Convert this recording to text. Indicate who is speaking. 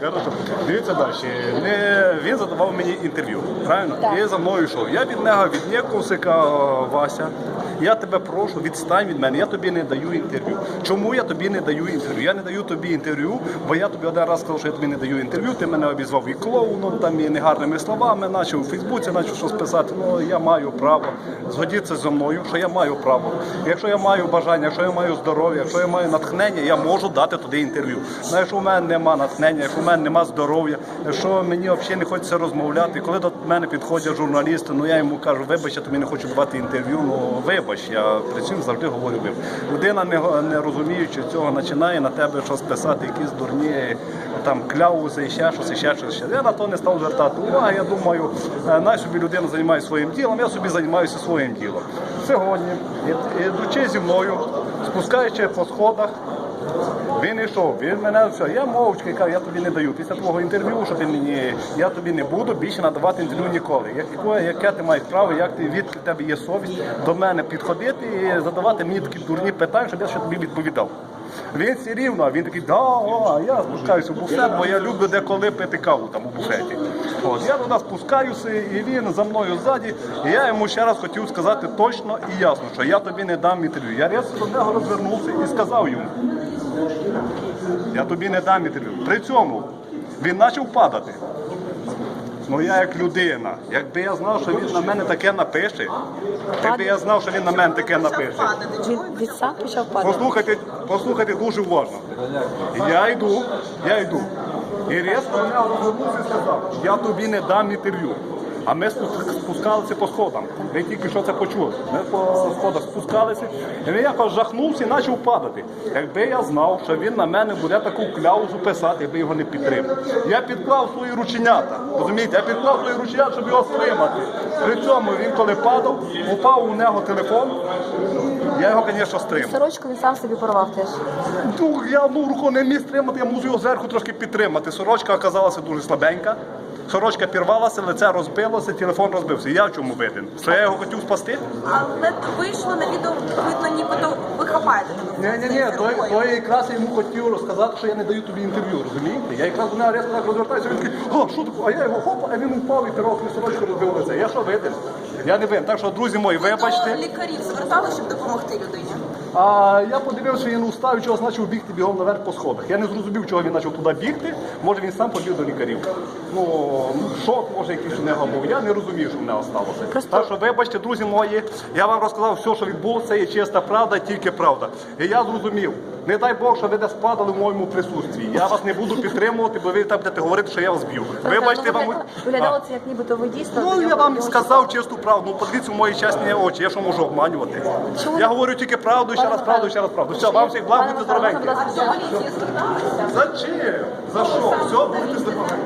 Speaker 1: Хорошо. Дивіться далі. Не, він задавав мені інтерв'ю, правильно?
Speaker 2: Так.
Speaker 1: І за мною йшов. Я від нього віднікувався, кажу, Вася. Я тебе прошу, відстань від мене, я тобі не даю інтерв'ю. Чому я тобі не даю інтерв'ю? Я не даю тобі інтерв'ю, бо я тобі один раз сказав, що я тобі не даю інтерв'ю. Ти мене обізвав і клоуном, там і негарними словами, почав у Фейсбуці, почав щось писати. Ну я маю право згодитися зі мною, що я маю право. Якщо я маю бажання, якщо я маю здоров'я, якщо я маю натхнення, я можу дати туди інтерв'ю. Якщо в мене нема натхнення, якщо мене нема здоров'я, якщо мені взагалі не хочеться розмовляти, коли до мене підходять журналісти, ну я йому кажу, вибач, я тобі не хочу давати інтерв'ю. Ну вибач, я при цьому завжди говорю вибач. Людина не, не розуміючи цього, починає на тебе щось писати, якісь дурні там кляузи, і ще щось, і ще щось. Ще. Я на то не став звертати уваги. Я думаю, е, най собі людина займається своїм ділом, я собі займаюся своїм ділом. Сьогодні, ід- ідучи зі мною, спускаючи по сходах, він йшов, він мене все. Я мовчки кажу, я тобі не даю. Після твого інтерв'ю, що ти мені, я тобі не буду більше надавати інтерв'ю ніколи. Яке, яке ти маєш право, як ти від тебе є совість до мене підходити і задавати мені такі дурні питання, щоб я ще тобі відповідав. Він все рівно, він такий, да, о, я спускаюся в буфет, бо я люблю деколи пити каву там у буфеті. От, я туди спускаюся, і він за мною ззаді. І я йому ще раз хотів сказати точно і ясно, що я тобі не дам інтерв'ю. Я різко до нього розвернувся і сказав йому. Я тобі не дам інтерв'ю. При цьому він почав падати. Ну я як людина, якби я знав, що він на мене таке напише, якби я знав, що він на мене таке напише.
Speaker 2: Він, він сам почав падати.
Speaker 1: Послухайте, послухайте дуже уважно. Я йду, я йду. І різко мене розвернувся і сказав, я тобі не дам інтерв'ю. А ми спускалися по сходам. Ви тільки що це почули. Ми по сходах спускалися, і він якось жахнувся і почав падати. Якби я знав, що він на мене буде таку кляузу писати, я би його не підтримав. Я підклав свої рученята. Розумієте, я підклав свої рученята, щоб його стримати. При цьому він, коли падав, упав у нього телефон. Я його, звісно, стримав.
Speaker 2: Сорочку він сам собі порвав теж.
Speaker 1: Ну, я ну, руку не міг стримати, я мусив його зверху трошки підтримати. Сорочка оказалася дуже слабенька. Сорочка пірвалася, лице розбилося, телефон розбився. Я в чому винен? Що я його хотів спасти?
Speaker 3: Але вийшло на відео, видно, нібито ви хапаєте.
Speaker 1: Ні, ні, ні, той, той якраз йому хотів розказати, що я не даю тобі інтерв'ю, розумієте? Я якраз до нього різко так розвертаюся, він такий, о, що таке? А я його хоп, а він упав і пірвав свою сорочку розбив лице. Я що винен? Я не винен. Так що, друзі мої,
Speaker 3: Ви до
Speaker 1: вибачте.
Speaker 3: лікарів звертали, щоб допомогти людині.
Speaker 1: А я подивився, він устав, чого почав бігти бігом наверх по сходах. Я не зрозумів, чого він почав туди бігти. Може він сам побіг до лікарів. Ну, шок, може, якийсь у нього був. Я не розумів, що в нього сталося.
Speaker 2: Просто-
Speaker 1: Так що, вибачте, друзі мої, я вам розказав все, що відбулося, і є чиста правда, тільки правда. І я зрозумів. Не дай Бог, що ви десь падали в моєму присутстві. Я вас не буду підтримувати, бо ви там будете говорити, що я вас б'ю. Вибачте, вам.
Speaker 2: Виглядало це, як нібито ви дійсно.
Speaker 1: Ну, я вам сказав чисту правду. Ну, подивіться в мої чесні очі, я що можу обманювати. Я говорю тільки правду, ще раз правду, ще раз правду. Все, вам всіх благ, будьте здоровенькі. За чим? За що? Все, будьте здоровенькі.